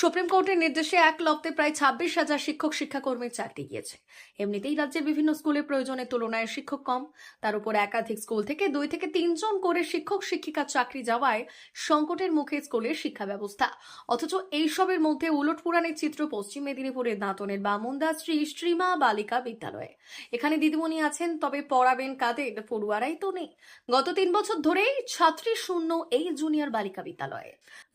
Supreme কোর্টের নির্দেশে এক লপ্তে প্রায় ছাব্বিশ হাজার শিক্ষক, শিক্ষাকর্মীর চাকরি গিয়েছে। এমনিতেই রাজ্যের বিভিন্ন স্কুলের প্রয়োজনের তুলনায় শিক্ষক কম। তার উপর একাধিক স্কুল থেকে দুই থেকে তিনজন করে শিক্ষক শিক্ষিকা চাকরি যাওয়ায় সংকটের মুখে স্কুলের শিক্ষা ব্যবস্থা। অথচ এইসবের মধ্যে উলট পুরাণের চিত্র পশ্চিম মেদিনীপুরের দাঁতনের বামুন্দা শ্রী শ্রীমা বালিকা বিদ্যালয়ে। এখানে দিদিমণি আছেন, তবে পড়াবেন কাদের পড়ুয়ারাই তো নেই। গত তিন বছর ধরেই ছাত্রী শূন্য এই জুনিয়র বালিকা বিদ্যালয়ে।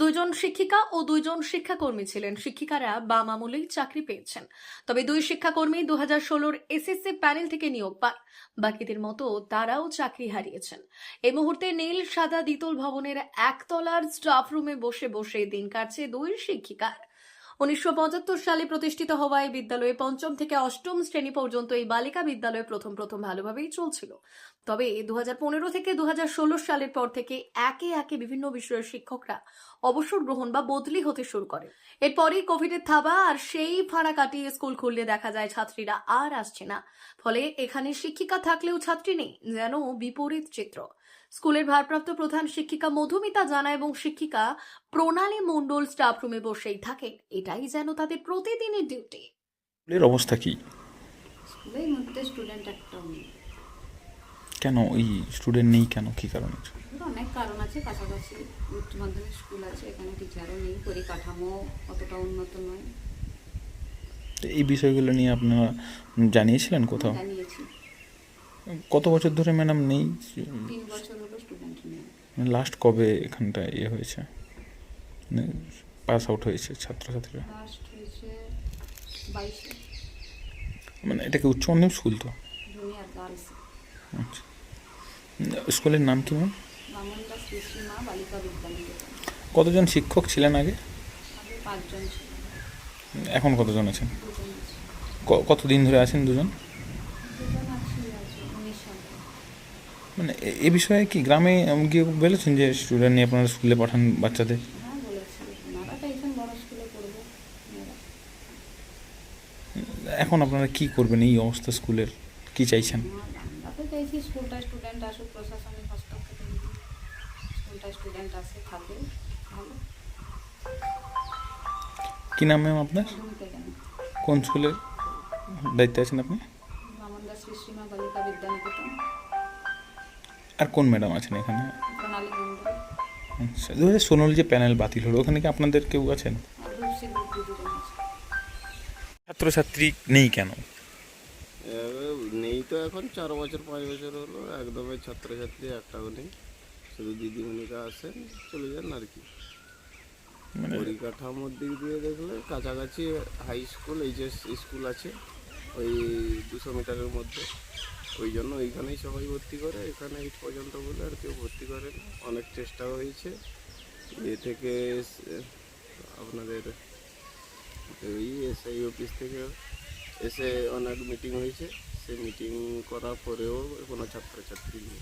দুইজন শিক্ষিকা ও দুইজন শিক্ষাকর্মী ছিলেন। শিক্ষিকারা বাম আমলেই চাকরি পেয়েছেন। তবে দুই শিক্ষাকর্মী দু হাজার ষোলোর এসএসসি প্যানেল থেকে নিয়োগ পান। বাকিদের মতো তারাও চাকরি হারিয়েছেন। এই মুহূর্তে নীল, সাদা দ্বিতল ভবনের একতলার স্টাফ রুমে বসে বসে দিন কাটছে দুই শিক্ষিকার। উনিশশো পঁচাত্তর সালে প্রতিষ্ঠিত হওয়া এই বিদ্যালয়ে পঞ্চম থেকে অষ্টম শ্রেণি পর্যন্ত এই বালিকা বিদ্যালয়ে প্রথম প্রথম ভালোভাবেই চলছিল। তবে দুহাজার পনেরো থেকে দুহাজার ষোলো সালের পর থেকে একে একে বিভিন্ন বিষয়ের শিক্ষকরা অবসর গ্রহণ বা বদলি হতে শুরু করে। এরপরই কোভিডের থাবা আর সেই ফাঁড়া কাটিয়ে স্কুল খুললে দেখা যায় ছাত্রীরা আর আসছে না। ফলে এখানে শিক্ষিকা থাকলেও ছাত্রী নেই, যেন বিপরীত চিত্র। স্কুলের ভারপ্রাপ্ত প্রধান শিক্ষিকা মধুমিতা জানা এবং শিক্ষিকা প্রণালী মণ্ডল স্টাফ রুমে বসেই থাকেন। এটাই যেন তাদের প্রতিদিনের ডিউটি স্কুলের অবস্থা কি? স্কুলের মধ্যে স্টুডেন্ট একটাও নেই। কেন? ওই স্টুডেন্ট নেই কেন? কি কারণে? অনেক কারণ আছে কাছাকাছি উচ্চ মাধ্যমিক স্কুল আছে এখানে টিচারও নেই পরিকাঠামো অতটা উন্নত নয়। তো এই বিষয়গুলো নিয়ে আপনারা জানিয়েছিলেন কোথাও? জানিয়েছি। কত বছর ধরে ম্যাডাম নেই? তিন বছর নেই লাস্ট কবে এখানটা ইয়ে হয়েছে? পাস আউট হয়েছে ছাত্রছাত্রীরা? মানে এটা কি উচ্চ মাধ্যমিক স্কুল তো? আচ্ছা। স্কুলের নাম কি ম্যাম কতজন শিক্ষক ছিলেন আগে? এখন কতজন আছেন? কতদিন ধরে আছেন দুজন আছে আছে উনিশ সাল মানে এ- বিষয়ে কি গ্রামে গিয়ে বলেছেন যে স্টুডেন্ট নিয়ে আপনারা স্কুলে পাঠান বাচ্চাদের? হ্যাঁ এখন আপনারা কি করবেন এই অবস্থা স্কুলের কি চাইছেন? আমরা স্কুলটা স্টুডেন্ট আসুক প্রশাসনিক হস্তক্ষেপ স্কুলটা স্টুডেন্ট আসে থাকে ভালো। কি নাম ম্যাম আপনার? কোন স্কুলের দায়িত্বে আছেন আপনি? আর কোন ম্যাডাম আছেন এখানে? আচ্ছা দু হাজার ষোলোর যে প্যানেল বাতিল হলো ওখানে কি আপনাদের কেউ আছেন? ছাত্রছাত্রী নেই কেন? এবার নেই তো এখন চার বছর পাঁচ বছর হলো একদমই ছাত্রছাত্রী একটাও নেই। শুধু দিদিমণিরা আসেন চলে যান আর কি। মানে পরিকাঠামোর দিক দিয়ে দেখলে কাছাকাছি হাই স্কুল এইচএস স্কুল আছে ওই দুশো মিটারের মধ্যে। ওই জন্য ওইখানেই সবাই ভর্তি করে এখানে এইট পর্যন্ত বলে আর কেউ ভর্তি করে না। অনেক চেষ্টা হয়েছে। এ থেকে আপনাদের এই এসআই অফিস থেকে এসে অনেক মিটিং হয়েছে। সে মিটিং করার পরেও কোনো ছাত্রছাত্রী নেই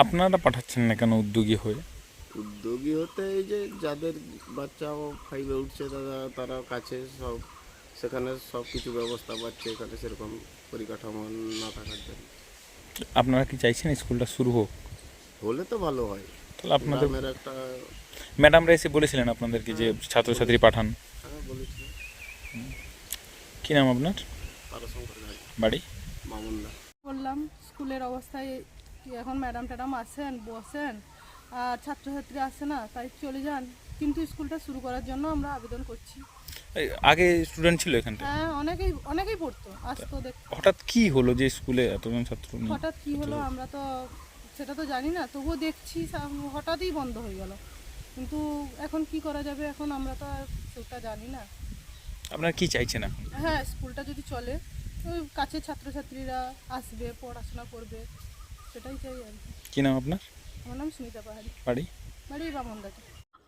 আপনারা পাঠাচ্ছেন না কেন উদ্যোগী হয়ে? উদ্যোগী হতে এই যে যাদের বাচ্চা ফাইভে উঠছে তারা তারা কাছে সব সেখানে সব কিছু ব্যবস্থা পাচ্ছে এখানে সেরকম পরিকাঠামো না থাকার জন্য। আপনারা কি চাইছেন স্কুলটা শুরু হোক? হলে তো ভালো হয়। তাহলে আপনাদের গ্রামের একটা ম্যাডামরা এসে বলেছিলেন আপনাদেরকে যে ছাত্রছাত্রী পাঠান। হ্যাঁ বলেছি কি নাম আপনার? ঘাট বাড়ি? বললাম স্কুলের অবস্থায় কি এখন ম্যাডাম ট্যাডাম আসেন বসেন আর ছাত্রছাত্রী আসে না তাই চলে যান। কিন্তু স্কুলটা শুরু করার জন্য আমরা আবেদন করছি। আগে স্টুডেন্ট ছিল এখানটা হ্যাঁ অনেকেই অনেকেই পড়তো আসতো দেখ হঠাৎ কি হলো যে স্কুলে এতজন ছাত্র নেই হঠাৎ কি হলো আমরা তো সেটা তো জানি না তবুও দেখছি হঠাৎই বন্ধ হয়ে গেল। কিন্তু এখন কি করা যাবে? এখন আমরা তো আর সেটা জানি না। আপনারা কি চাইছেন এখন? হ্যাঁ স্কুলটা যদি চলে ওই কাছে ছাত্রছাত্রীরা আসবে পড়াশোনা করবে সেটাই চাই আর কি। নাম আপনার? আমার নাম সুমিতা পাহাড়ি। বাড়ি? বাড়ি বামনদাতে